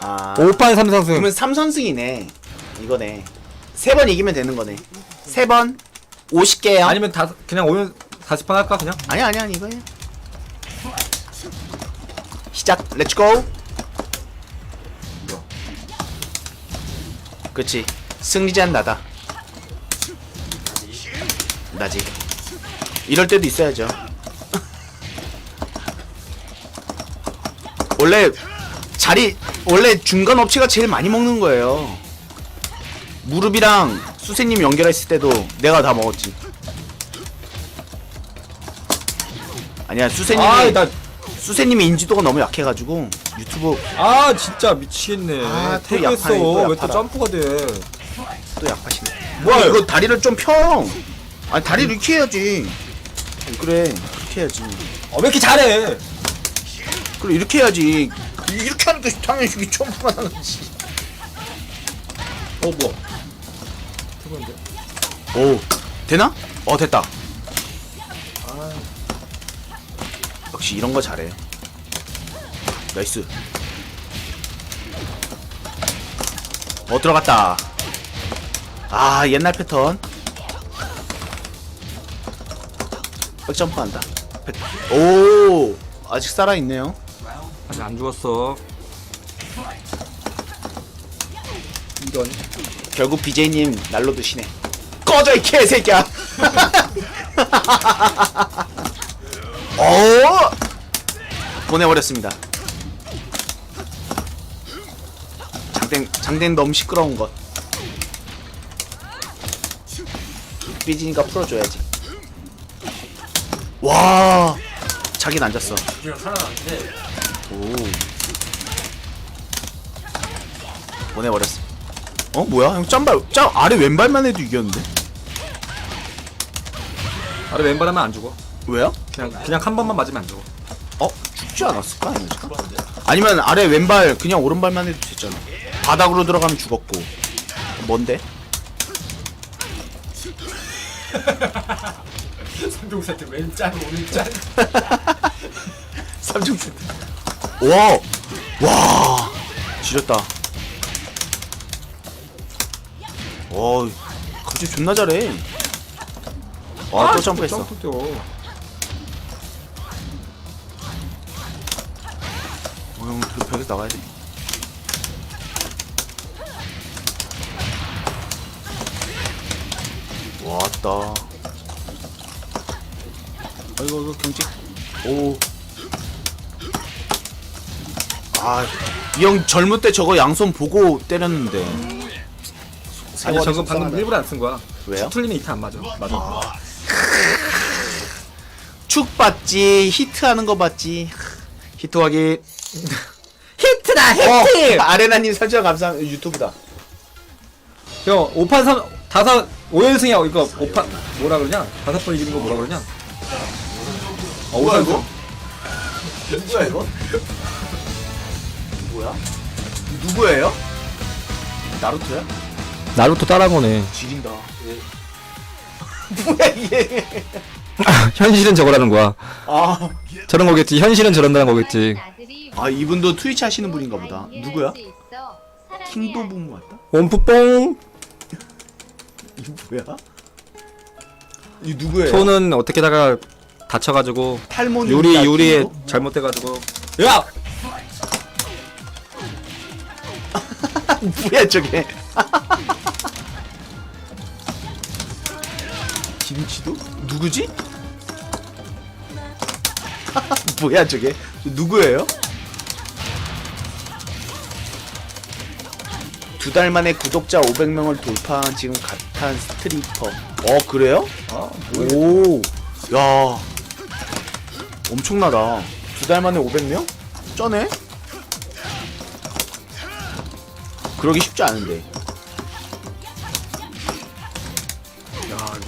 아. 5판 3선승. 그러면 3선승이네. 이거네. 세 번 이기면 되는 거네. 세 번? 50개요? 아니면 다 그냥 오늘 40판 할까 그냥? 아니 아니 아니 이거예요 시작. 렛츠고 그치 승리자는 나다 나지 이럴 때도 있어야죠 원래 자리 원래 중간 업체가 제일 많이 먹는 거예요 무릎이랑 수세님 연결했을 때도 내가 다 먹었지 아니야 수세님이 아 나 수세님이 인지도가 너무 약해가지고 유튜브 아 진짜 미치겠네. 아, 또 태그했어. 약하네, 또 왜 또 약하다. 점프가 돼? 또 약하시네. 뭐야, 이거 다리를 좀 펴. 아니 다리를 이렇게 해야지. 그래 이렇게 해야지. 어, 왜 이렇게 잘해? 그래 이렇게 해야지. 이렇게 하니까 당연히 이게 점프가 나가지. 어 뭐야? 태그인데? 오 되나? 어 됐다. 역시 이런 거 잘해. 나이스. 어 들어갔다. 아 옛날 패턴. 백점프한다. 백- 오 아직 살아 있네요. 아직 안 죽었어. 이런. 결국 BJ님 날로 드시네. 꺼져 이 개새끼야. 어 보내버렸습니다. 장땡 장땡 너무 시끄러운 것. 삐지니까 풀어줘야지. 와 자기는 앉았어. 오 보내버렸어. 어 뭐야 형 짬발 짬 아래 왼발만 해도 이겼는데 아래 왼발 하면 안 죽어. 왜요? 그냥 그냥 한 번만 맞으면 안 죽어. 어 죽지 않았을까 아니었을까? 아니면 아래 왼발 그냥 오른발만 해도 됐잖아 바닥으로 들어가면 죽었고 뭔데? 삼종 세트 왼짤 오른짤. 삼중 세트 와 와 지렸다 와 갑자기 존나 잘해 와 또 점프했어 점프 뛰어. 어, 형, 그 벽에 나가야 돼. 왔다. 아이고, 이거 경직. 오. 아, 이 형 젊을 때 저거 양손 보고 때렸는데. 아니 저건 방금. 일부러 안 쓴 거야. 왜요? 틀리면 이트 안 맞아. 맞아. 축 봤지, 히트하는 거 봤지. 히트하기. 히트다 어, 아레나님 설정 감사합니다. 유튜브다. 형 5판 3 다섯 5연승이야 이거 5판 뭐라 그러냐? 다섯 번 이기는 거 뭐라 그러냐? 어, 뭐야, 5판 이거? 누구야 이거? 누구야? 누구예요? 나루토야? 나루토 따라한 거네. 지린다. 뭐야 이게? 현실은 저거라는 거야. 아, 저런 거겠지. 현실은 저런다는 거겠지. 아 이분도 트위치 하시는 분인가 보다. 누구야? 킹도 부모 맞다? 원푸뽕 이 뭐야? 이 누구예요? 손은 어떻게다가 다쳐가지고 탈모니 유리 유리에 잘못돼가지고 야 뭐야 저게? 김치도? 누구지? 뭐야 저게? 누구예요? 두 달 만에 구독자 500명을 돌파한 지금 갓한 스트리퍼. 어 그래요? 아, 오, 야, 엄청나다. 두 달 만에 500명? 쩌네? 그러기 쉽지 않은데.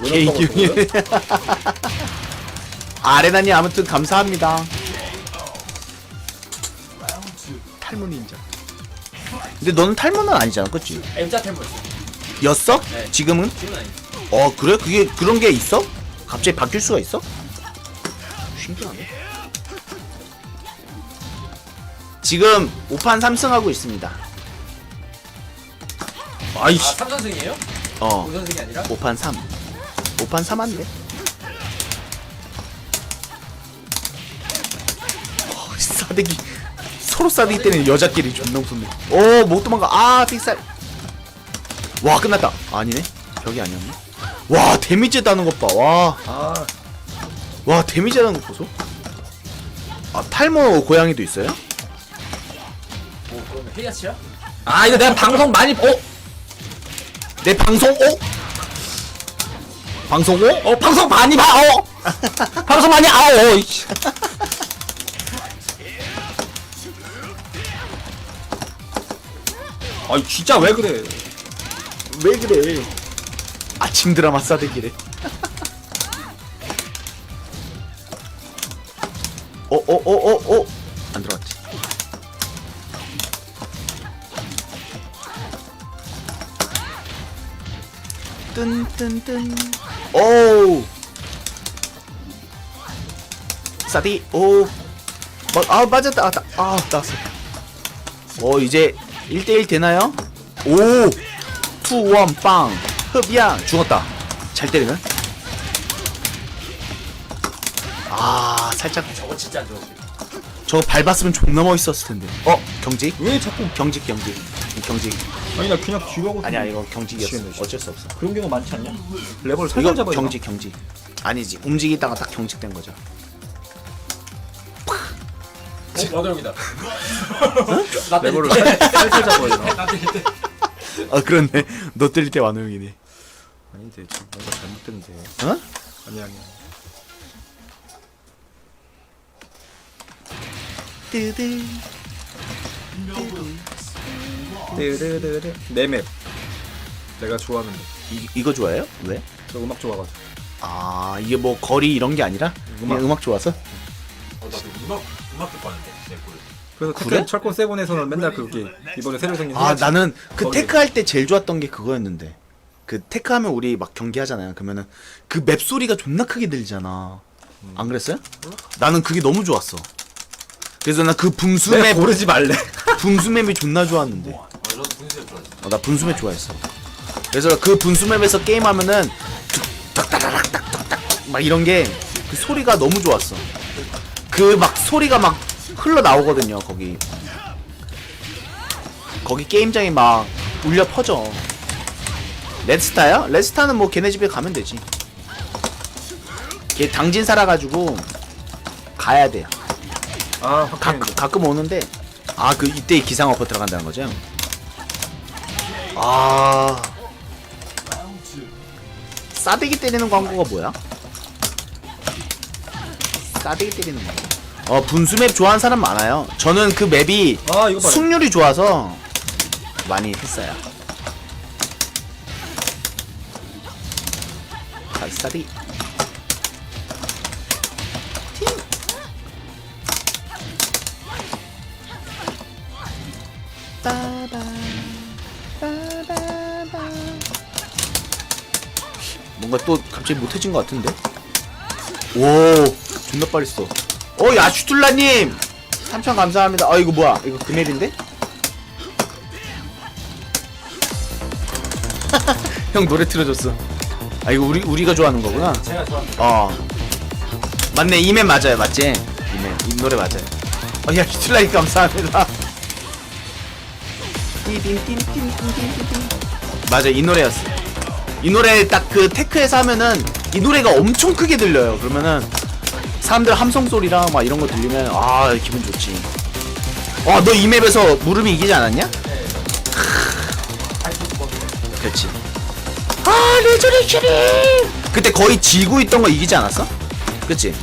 개이기이 아레나님 아무튼 감사합니다. 탈모 닌자. 근데 너는 탈모는 아니잖아, 그치? M자 템포 였어? 네. 지금은? 지금 아니 어 그래? 그게 그런 게 있어? 갑자기 바뀔 수가 있어? 신기하네. 지금 5판 3승하고 있습니다. 아 아이씨 3선승이에요? 어 5선승이 아니라? 5판 3. 5판 3 한데. 어, 싸대기 서로 싸대기 때는 여자끼리 존나 무섭네. 오, 못 도망가. 아, 픽살. 와, 끝났다. 아니네. 벽이 아니었네. 와, 데미지 따는 것 봐. 와. 아 와, 데미지 따는 거 보소. 아, 탈모 고양이도 있어요? 뭐 그러면 헤이아치야? 아 이거 내가 방송 많이 어? 내 방송 오? 방송 오? 어 방송 많이 봐 어? 방송 많이 아어 이씨. 아이 진짜 왜 그래 왜 그래? 아침 드라마 싸대기래. 어, 어, 어, 어, 어. 안 들어갔지. 뜬뜬뜬. 오. 싸디. 오. 막, 아, 맞았다. 아, 나- 아, 나왔어. 어, 이제 1대1 되나요? 오! 투원 빵 흡야 죽었다 잘 때리면 아 살짝 저거 진짜 안 좋았어 저거 밟았으면 존나 멋있었을 텐데. 어? 경직? 왜 자꾸 경직 경직. 경직. 아니 나 그냥 뒤로 하고 아니야 이거 경직이었어. 미치겠네, 어쩔 수 없어. 그런 경우 많지 않냐? 레버를 이거 살살 잡아야 경직 경직. 아니지. 움직이다가 딱 경직된 거죠. 어? 와드형이다. 나 때릴 레버를 살- 살살 잡아야 되나? 나 때. 아 그렇네. 너 때릴 때 완호형이네. 아닌데 지금 뭔가 잘못된데. 어? 아니 아니 뜨드 뜨르르르 내맵 내가 좋아하는 거. 이, 이거 좋아해요? 왜? 저 음악 좋아가지고 아 이게 뭐 거리 이런 게 아니라 그냥 음악. 음악 좋아서? 어, 나도 음악 음악 듣고 하는데 내 꼴. 그래서 그래? 테kken 철권 세븐에서는 맨날 그게 이번에 새로 생긴 아 헤어지- 나는 그 거기. 테크 할 때 제일 좋았던 게 그거였는데 그 테크 하면 우리 막 경기하잖아요 그러면은 그 맵 소리가 존나 크게 들리잖아 안 그랬어요? 나는 그게 너무 좋았어 그래서 나그 분수 내가 맵 고르지 말래. 분수 맵이 존나 좋았는데. 어, 어, 나 분수 맵 좋아했어. 그래서 그 분수 맵에서 게임하면은 딱딱딱 막 이런 게 그 소리가 너무 좋았어. 그 막 소리가 막 흘러 나오거든요 거기. 거기 게임장에 막 울려 퍼져. 레드스타요? 레드스타는 뭐 걔네 집에 가면 되지. 걔 당진 살아가지고 가야 돼요 아 가, 확실히 가끔 오는데 아 그 이때 기상 어퍼 들어간다는 거죠? 아. 싸대기 때리는 광고가 뭐야? 싸대기 때리는 광고. 어 분수 맵 좋아하는 사람 많아요. 저는 그 맵이 아 이거 봐라. 승률이 좋아서 많이 했어요. 발사디 빠 뭔가 또 갑자기 못해진 것 같은데? 오 존나 빨리 써. 어 야슈툴라님 3천 감사합니다. 아 이거 뭐야? 이거 금앱인데? 형 노래 틀어줬어. 아 이거 우리 우리가 좋아하는 거구나. 제가 좋아하는 어 맞네 이맵 맞아요 맞지? 이맵 이 노래 맞아요. 어 야슈툴라님 감사합니다. 맞아 이 노래였어. 이 노래 딱 그 테크에서 하면은 이 노래가 엄청 크게 들려요. 그러면은 사람들 함성 소리랑 막 이런 거 들리면 아 기분 좋지. 와너 이 맵에서 무릎이 이기지 않았냐? 그렇지. 아 레저레이션이 그때 거의 지고 있던 거 이기지 않았어? 그치?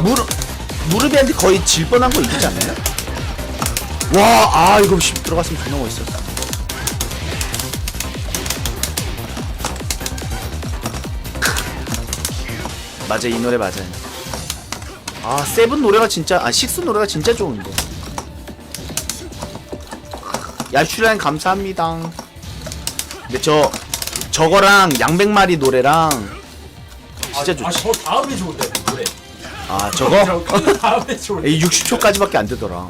무릎 무릎이한테 거의 질 뻔한 거 이기지 않나요? 와, 아 이거 씨 들어갔으면 존나 멋있었다. 맞아 이 노래 맞아요. 아 세븐 노래가 진짜 아 식스 노래가 진짜 좋은데. 야슈라인 감사합니다. 근데 저 저거랑 양백마리 노래랑 진짜 아, 좋지. 저 다음에 좋은데 노래. 아 저거? 저 다음에 좋은데. 이 60초까지밖에 안 되더라.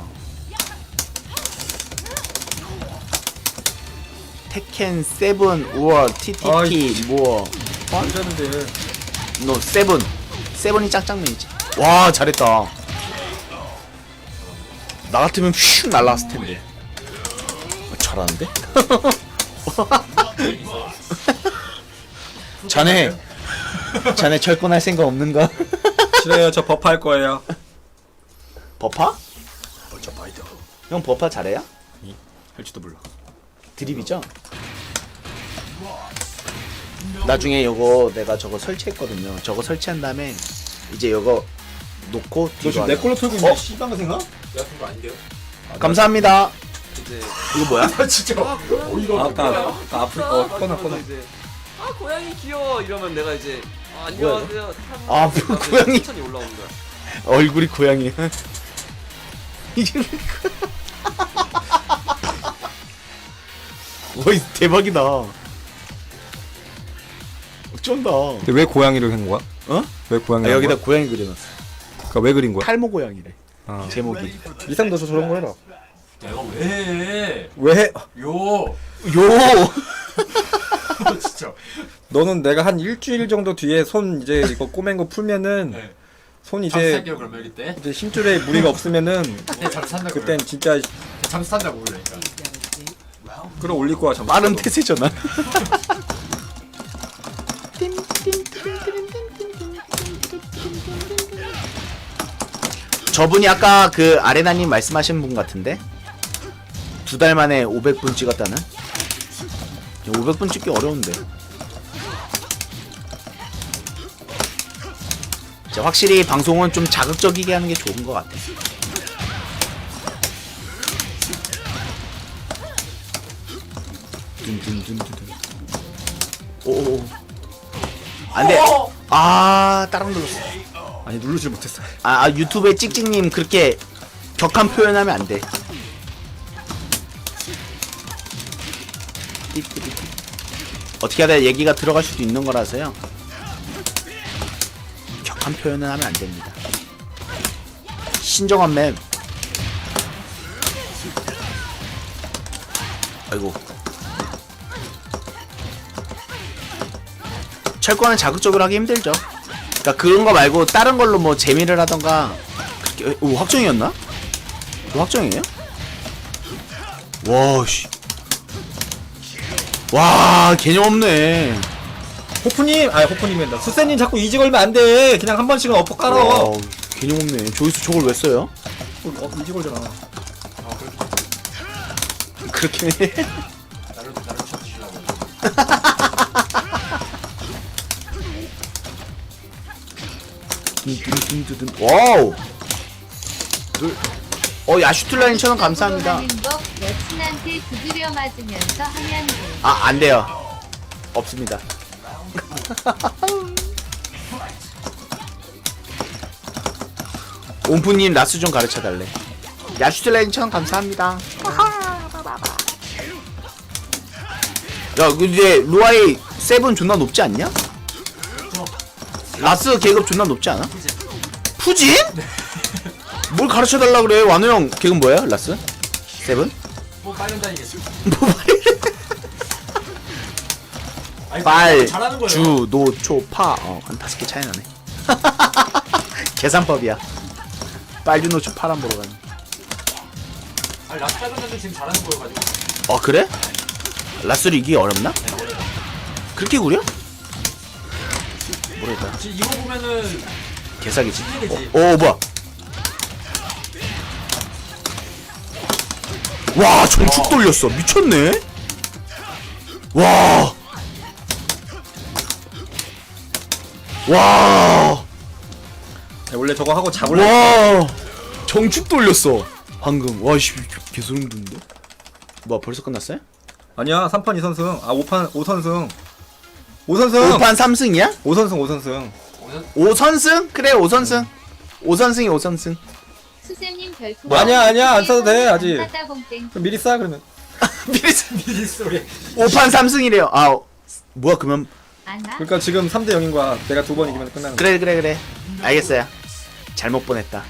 테켄 세븐 우월 TTT 뭐 괜찮은데. 너 세븐 세븐이 짱짱맨이지. 와 잘했다. 나 같으면 슉 날라갔을 텐데. 어, 잘하는데? 자네 자네 철권할 생각 없는가? 싫어요. 저 버프 할 거예요. 버파? 형 버파 잘해요? 할지도 몰라. 드립이죠? 나중에 요거 내가 저거 설치했거든요. 저거 설치한 다음에 이제 요거 놓고 너 뒤로 지금 내 하자. 걸로 털고 있는 어? 씨방가 생각? 내가 그거 아닌데요? 감사합니다. 이제 이거 뭐야? 아 진짜 어이가 없네. 아까 아까 앞으로 어 꺼놔 꺼놔. 이제 아 고양이 귀여워 이러면 내가 이제 아, 안녕하세요. 아, 뭐 고양이. 천천히 올라오는 거야. 얼굴이 고양이. 이게 어이 대박이다. 쩐다. 근데 왜 고양이를 한 거야? 어? 왜 고양이? 아, 여기다 고양이 그려놨어. 그러니까 왜 그린 거야? 탈모 고양이래. 아. 제목이. 이상도 저 저런 거 해라. 내가 왜 해? 왜 해? 요. 요. 진짜. 너는 내가 한 일주일 정도 뒤에 손 이제 이거 꼬맨 거 풀면은 네. 손 이제 잠수할게요 그러면 이때. 이제 심줄에 무리가 없으면은 그때 잠수 탄다고. 그땐 진짜 잠수 탄다고 그러니까. 끌어올릴 거야 잠. 빠른 태세잖아. 저분이 아까 그 아레나님 말씀하신 분 같은데? 두 달 만에 500분 찍었다는? 500분 찍기 어려운데. 자, 확실히 방송은 좀 자극적이게 하는 게 좋은 것 같아. 둔둔둔둔둔. 오오오. 안돼 아 따랑 눌렀어 아니 누르질 못했어. 아, 아 유튜브에 찍찍님 그렇게 격한 표현하면 안 돼. 어떻게 하다 얘기가 들어갈 수도 있는 거라서요. 격한 표현은 하면 안 됩니다. 신정한 맵. 아이고. 철권은 자극적으로 하기 힘들죠. 그러니까 그런 거 말고 다른 걸로 뭐 재미를 하던가 그렇게 오 확정이었나? 그 확정이에요? 와 씨. 와 개념 없네. 호프님, 아니 호프님이란다. 수세님 자꾸 이지 걸면 안 돼. 그냥 한 번씩은 엎어 깔아. 와, 개념 없네. 저기서 저걸 왜 써요? 어, 이지 걸잖아. 그렇게 해. 나를 나를 쳐주시려고. 둔둔둔둔. 와우. 둘. 어 야슈틀라인 천원 감사합니다. 하는 법 여친한테 두드려 맞으면서 하면 돼. 아 안 돼요. 없습니다. 옴프님 라스 좀 가르쳐 달래. 야슈틀라인 천 감사합니다. 야, 근데 루아이 세븐 존나 높지 않냐? 라스 계급 존나 높지 않아? 푸진? 뭘 가르쳐 달라 그래? 완호 형 계급 뭐야? 라스? 세븐? 뭐 빨리 다니겠어. 뭐 아니, 빨, 잘하는 거예요. 주, 노, 초, 파. 어, 한 다섯 개 차이 나네. 계산법이야. 빨, 주, 노, 초, 파란 보러 가는. 아니 라스타르는 지금 잘하는 거여가지고. 어, 그래? 라스를 이기 어렵나? 그렇게 구려? 모르겠다. 지금 이거 보면은 개사기지. 어, 어, 뭐야? 와, 정축 돌렸어. 미쳤네? 와. 와. 네, 원래 저거 하고 잡을래. 와 정축 돌렸어 방금 와 씨 개소름 돋는데 뭐 벌써 끝났어요? 아니야, 3판 2선승. 아, 5판 5선승. 5선승. 5판 3승이야? 5선승 5선승. 오늘 5선승? 그래 5선승 5선승이 5선승 수세님 별풍. 뭐, 아니야, 아니야, 안 써도 돼, 아직. 그럼 미리 싸 그러면. 미리 미리 소리. 5판 3승이래요 아 뭐야 그러면 안나? 그러니까 지금 3대 0인 거야. 내가 두 번 이기면 끝나는 거야. 그래 그래 그래 알겠어요 잘못 보냈다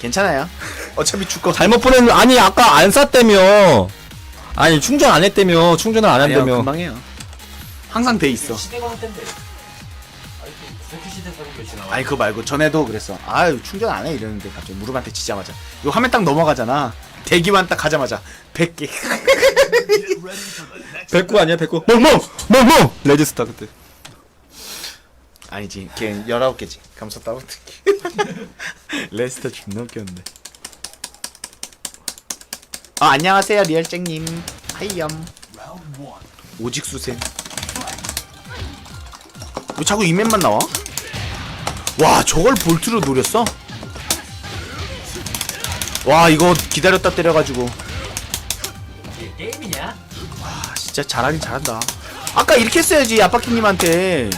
괜찮아요 어차피 죽거 잘못 보냈는 아니 아까 안 쌌다며. 아니 충전 안 했다며. 충전을 안 아니요 한다며. 금방 해요 항상 돼 있어. 시대가 한 텐데. 아니 시대 그거 말고 전에도 그랬어. 아유 충전 안 해. 이러는데 갑자기 무릎한테 치자마자. 이거 화면 딱 넘어가잖아. 대기만 딱 가자마자. 100개 백구 아니야? 백구. 멍멍 멍멍. 레지스타 그때. 아니지. 걔 19개지. 감사 따블트기. 레스터 존나 웃겼는데. 아 안녕하세요 리얼쟁님. 하이염. 오직수센 왜 자꾸 이맨만 나와? 와 저걸 볼트로 노렸어? 와 이거 기다렸다 때려가지고? 아 진짜 잘하긴 잘한다 아까 이렇게 했어야지 아빠키님한테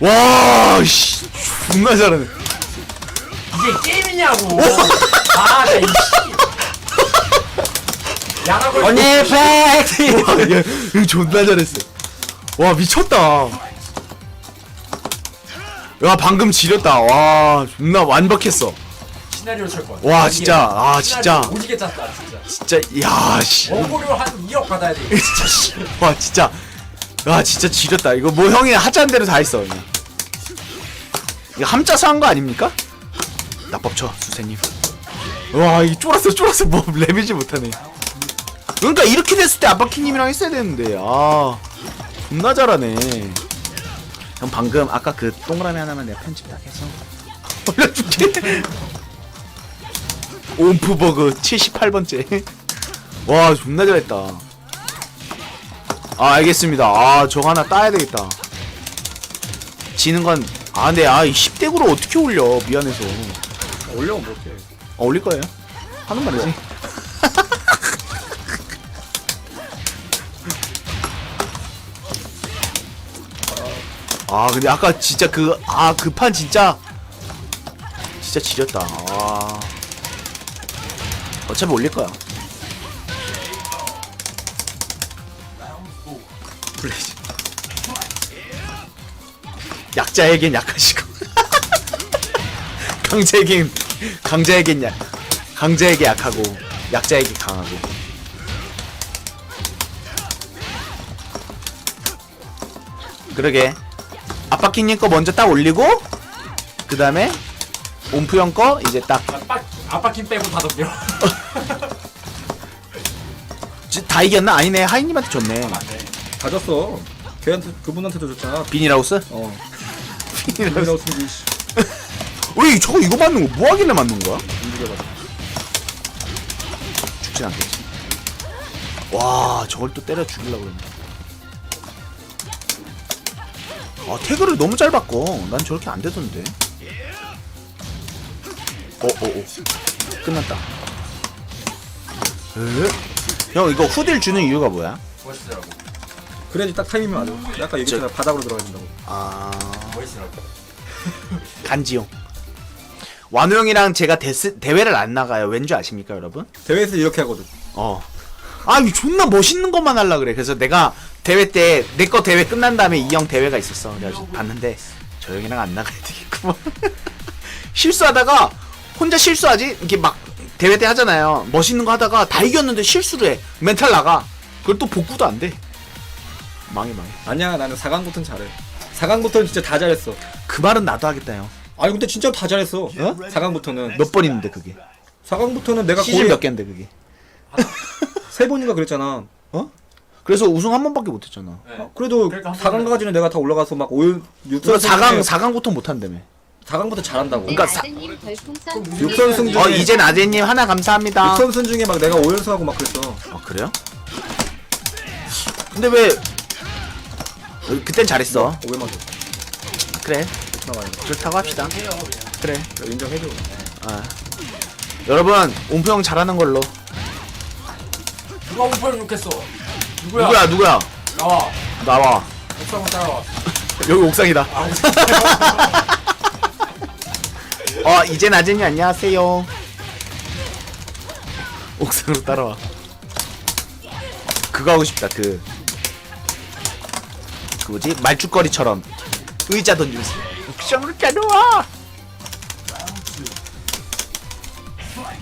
와씨 존나 잘하네 이게 게임이냐고. 아, 나 이씨. 야라고 언니 팩트. 와, 얘, 이거 존나 잘했어. 와, 미쳤다. 야, 방금 지렸다. 와, 존나 완벽했어. 시나리오 칠 거야. 와, 진짜. 아, 진짜. 오지게 짰다, 진짜. 진짜, 야, 씨. 원고료 한 2억 받아야 돼. 진짜, 씨. 와, 진짜. 야, 진짜 지렸다. 이거 뭐 형이 하자는 대로 다 했어. 그냥. 이거 함짜서 한 거 아닙니까? 나법 쳐, 수세님. 와, 이 쫄았어, 쫄았어. 뭐, 레벨지 못하네. 그러니까 이렇게 됐을 때 아빠키님이랑 했어야 되는데, 아. 존나 잘하네. 형, 방금, 아까 그 동그라미 하나만 내가 편집 딱 해서. 올려줄게. 옴프버그 78번째. 와, 존나 잘했다. 아, 알겠습니다. 아, 저거 하나 따야 되겠다. 지는 건, 아, 근데, 아, 이 10대구를 어떻게 올려. 미안해서. 올려면 못해. 어, 올릴 거예요. 하는 말이지. 아, 근데 아까 진짜 그, 아, 그 판 진짜, 진짜 지렸다. 아. 어차피 올릴 거야. 블레이즈. 약자에겐 약하시고. 강자에겐 강자에겐 약 강자에게 약하고 약자에게 강하고 그러게 아빠키님 거 먼저 딱 올리고 그 다음에 옴프 형거 이제 딱 아빠, 아빠 킴 빼고 다 덤벼. 지- 다 이겼나? 아니네 하이님한테 줬네 다 졌어. 걔한테 그분한테도 줬잖아. 비닐하우스? 어. 비닐하우스 이라고 쓰기. 씨. 왜 저거 이거 맞는 거 뭐하길래 맞는 거야? 움직여봐. 죽진 않겠지 와 저걸 또 때려 죽이려고 그러네 아 태그를 너무 잘 바꿔 난 저렇게 안 되던데 어어어 끝났다 에? 형 이거 후딜 주는 이유가 뭐야? 멋있더라고. 그래야지 딱 타이밍 맞아. 아까 얘기했잖아. 바닥으로 들어가야 된다고. 아 멋있더라고. 간지용 완우 형이랑 제가 데스, 대회를 안 나가요 왠지 아십니까 여러분? 대회에서 이렇게 하거든. 어. 아, 이 존나 멋있는 것만 하려 그래. 그래서 내가 대회 때 내 거 대회 끝난 다음에 이 형 대회가 있었어. 그래서 봤는데 저 형이랑 안 나가야 되겠구만. 실수하다가 혼자 실수하지? 이렇게 막 대회 때 하잖아요. 멋있는 거 하다가 다 이겼는데 실수를 해. 멘탈 나가. 그걸 또 복구도 안 돼. 망해 망해. 아니야 나는 4강부터는 잘해. 4강부터는 진짜 다 잘했어. 그 말은 나도 하겠다 형. 아니 근데 진짜 다 잘했어. 어? 4강부터는. 몇 번 있는데 그게? 4강부터는 내가 시즌 거의 몇 개인데 그게? 세 번인가 그랬잖아. 어? 그래서 우승 한 번밖에 못 했잖아. 네. 어, 그래도 그러니까 한 4강까지는 내가 다 올라가서 막 5연 6선 그래서 4강 4강부터 못 한다며. 4강부터 잘한다고. 그러니까 사- 아드님 별풍선 두 육선 개승 어, 중에- 이젠 아재님 하나 감사합니다. 6선승 중에 막 내가 5연승하고 막 그랬어. 아 그래요? 근데 왜 어, 그땐 잘했어 500만 줘. 그래 나가야 그렇다고 합시다 그래 인정해줘. 아. 여러분 형 잘하는 걸로 누가 오빠를 욕했어? 누구야? 누구야 누구야 나와. 나와 옥상으로 따라와. 여기 옥상이다 아, 옥상. 어 이젠 아재님 안녕하세요 옥상으로 따라와 그거 하고 싶다 그. 그 뭐지 말죽거리처럼 의자 던지면서 옥상으로 가져와.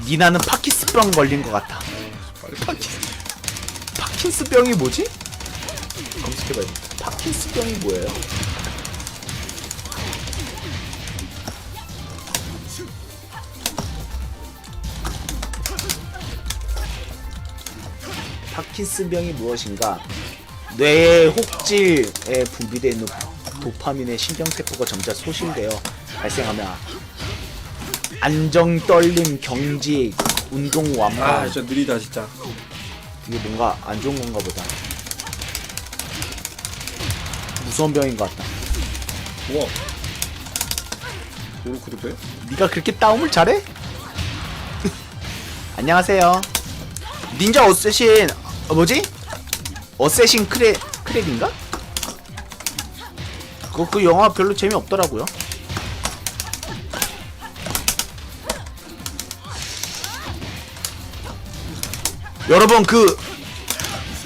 니나는 파키스병 걸린 것 같아. 파키 파킨스병이 뭐지? 검색해봐야 돼. 파킨스병이 뭐예요? 파킨스병이 무엇인가? 뇌의 혹질에 분비되는 도파민의 신경세포가 점차 소실되어 발생하며 안정, 떨림, 경직, 운동 완만 아 진짜 느리다 진짜 이게 뭔가 안 좋은 건가 보다. 무서운 병인 것 같다. 우와 오르크도 돼? 네가 그렇게 싸움을 잘해? 안녕하세요. 닌자 어쌔신 어, 뭐지? 어쌔신 크레 크랩인가? 그, 그 영화 별로 재미없더라고요. 여러분 그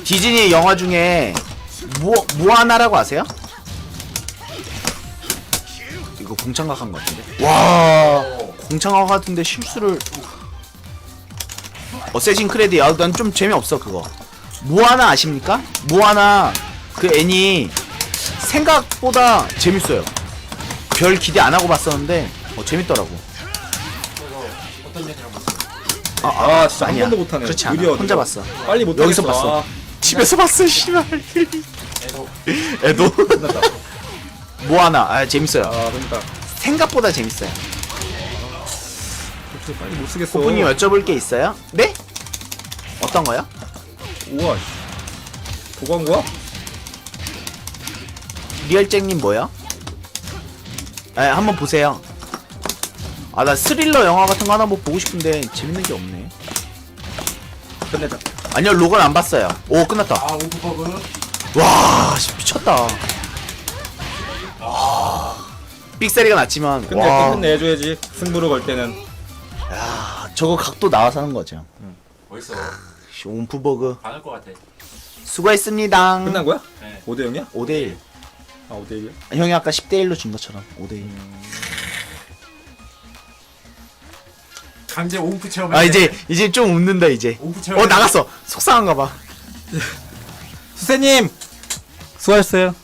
디즈니 영화 중에 무 무하나라고 아세요? 이거 공창각 한 것 같은데. 와 공창각 같은데 실수를 어쌔신 크레디 아난 좀 재미없어 그거 모아나 아십니까? 모아나 그 애니 생각보다 재밌어요 별 기대 안 하고 봤었는데 어 재밌더라고 아, 아 진짜 한 아니야. 번도 못하네 그렇지 않아 느려, 혼자. 봤어 빨리 못 여기서. 봤어. 아, 집에서 봤어 씨발 애도 끝났다 모아나 아 재밌어요 아 그러니까 생각보다 재밌어요 빨리 못 쓰겠어 오프님 여쭤볼 게 있어요? 네? 어떤 거요? 우와 씨. 도광구야? 리얼잭님 뭐야? 에 한번 보세요. 아 나 스릴러 영화 같은 거 하나 뭐 보고 싶은데 재밌는 게 없네. 끝내자 아니요 로건 안 봤어요. 오 끝났다. 아 오프버그 와 씨, 미쳤다. 삑사리가 났지만 끝내 와 끝내줘야지 승부를 걸 때는 야, 저거 각도 나와서 하는 거죠. 멋있어 씨, 옴프버그 반할 것 같아 수고했습니다. 끝난 거야? 네 5대 0이야? 5대1 아 5대 1이야? 형이 아까 10대1로 준 것처럼 5대1 강제 옴프 체험 아 이제 이제 좀 웃는다 이제. 옴프 체험 어 나갔어. 속상한가 봐. 수세님! 수고하셨어요